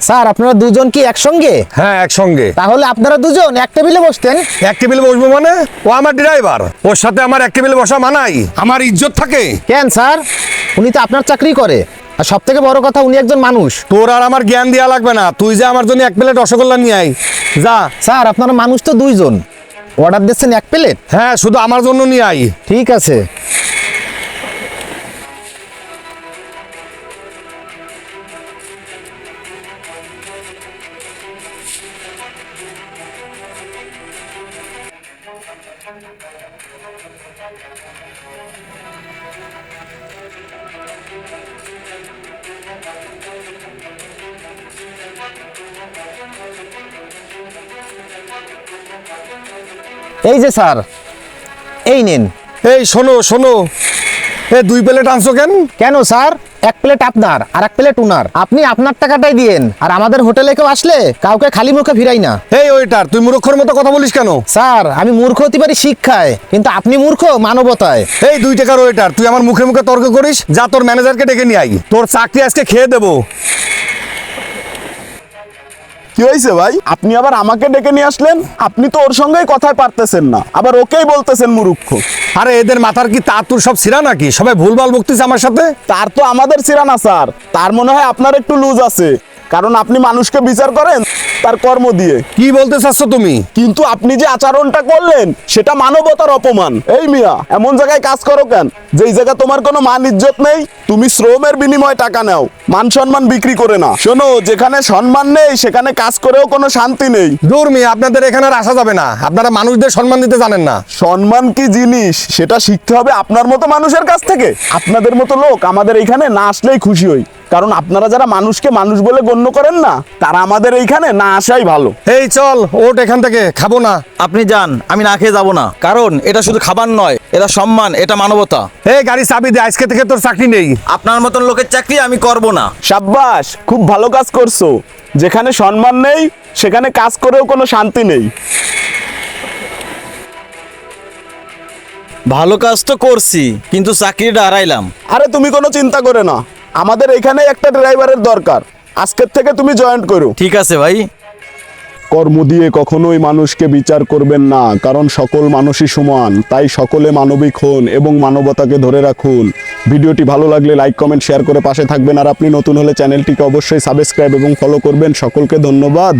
Sir আপনারা দুজন কি একসঙ্গে? হ্যাঁ একসঙ্গে। তাহলে আপনারা দুজন এক টেবিলে বসতেন। এক টেবিলে বসবো মানে? ও আমার ড্রাইভার। ওর সাথে আমার এক টেবিলে বসা মানাই। আমার ইজ্জত থাকে। কেন স্যার? উনি তো আপনার চাকরি করে। আর সব থেকে বড় কথা উনি একজন মানুষ। তোর আর আমার জ্ঞান দেওয়া লাগবে না। তুই যে আমার জন্য এক প্লেট রসগোল্লা নিয়ে আই যা। স্যার আপনারা মানুষ তো দুইজন। অর্ডার দিচ্ছেন এক প্লেট? হ্যাঁ শুধু আমার জন্য নিয়ে আই ঠিক আছে। এই যে স্যার এই নিন। এই শোনো শোনো। এ দুই প্লেট আনছো কেন? কেন স্যার? এক প্লেট আপনার আর এক প্লেট উনার। আপনি আপনার টাকাটাই দিয়েন। আর আমাদের হোটেলে কেউ আসলে কাউকে খালি মুখে ফিরাই না। এই ওইটার তুই মূর্খর মতো কথা বলিস কেন? স্যার আমি মূর্খ হতে পারি শিক্ষায় কিন্তু আপনি মূর্খ মানবতায়। এই দুই টাকার ওয়েটার তুই আমার মুখে মুখে তর্ক করিস? যা তোর ম্যানেজারকে ডেকে নিয়ে আই তোর চাকরি আজকে খেয়ে দেবো। কি হয়েছে ভাই? আপনি আবার আমাকে ডেকে নিয়ে আসলেন? আপনি তো ওর সঙ্গেই কথায় পারতেছেন না। আবার ওকেই বলতেছেন মুরুক্ষ আরে, এদের মাথার কি তার তোর সব সিরা নাকি? সবাই ভুলভাল বকতেছে আমার সাথে? তার তো আমাদের সিরা না, স্যার। তার মনে হয় আপনার একটু লুজ আছে। কারণ আপনি মানুষকে বিচার করেন তার কর্ম দিয়ে। কি বলতে চাচ্ছ তুমি? কিন্তু আপনি যে আচরণটা করলেন সেটা মানবতার অপমান। এই মিয়া এমন জায়গায় কাজ করো কেন? যেই জায়গা তোমার কোনো মান ইজ্জত নেই তুমি শ্রমের বিনিময়ে টাকা নাও মান সম্মান বিক্রি করে না। শোনো যেখানে সম্মান নেই সেখানে কাজ করেও কোনো শান্তি নেই। দূর মেয়ে আপনাদের এখানে আর আসা যাবে না। আপনারা মানুষদের সম্মান দিতে জানেন না। সম্মান কি জিনিস? সেটা শিখতে হবে আপনার মতো মানুষের কাছ থেকে। আপনাদের মতো লোক আমাদের এইখানে না আসলেই খুশি হই। কারণ আপনারা যারা মানুষকে মানুষ বলে গণ্য করেন না তারা আমাদের এইখানে না আসাই ভালো। এই চল ওট এখান থেকে খাব না। আপনি যান আমি না খেয়ে যাব না। কারণ এটা শুধু খাবার নয় এটা সম্মান এটা মানবতা। এই গাড়ি চাবি দে আজকে থেকে তোর চাকরি নেই। আপনার মতন লোকের চাকরি আমি করব না। সাব্বাস খুব ভালো কাজ করছ। যেখানে সম্মান নেই সেখানে কাজ করেও কোনো শান্তি নেই। ভালো কাজ তো করছি কিন্তু চাকরিটা হারাইলাম। আরে তুমি কোনো চিন্তা করে না। আমাদের এখানে একটা ড্রাইভারের দরকার। আজকের থেকে তুমি জয়েন্ট করো। ঠিক আছে ভাই। কর্ম দিয়ে কখনোই মানুষকে বিচার করবেন না কারণ সকল মানুষই সমান। তাই সকলে মানবিক হন এবং মানবতাকে ধরে রাখুন। ভিডিওটি ভালো লাগলে লাইক কমেন্ট শেয়ার করে পাশে থাকবেন। আর আপনি নতুন হলে চ্যানেলটিকে অবশ্যই সাবস্ক্রাইব এবং ফলো করবেন। সকলকে ধন্যবাদ।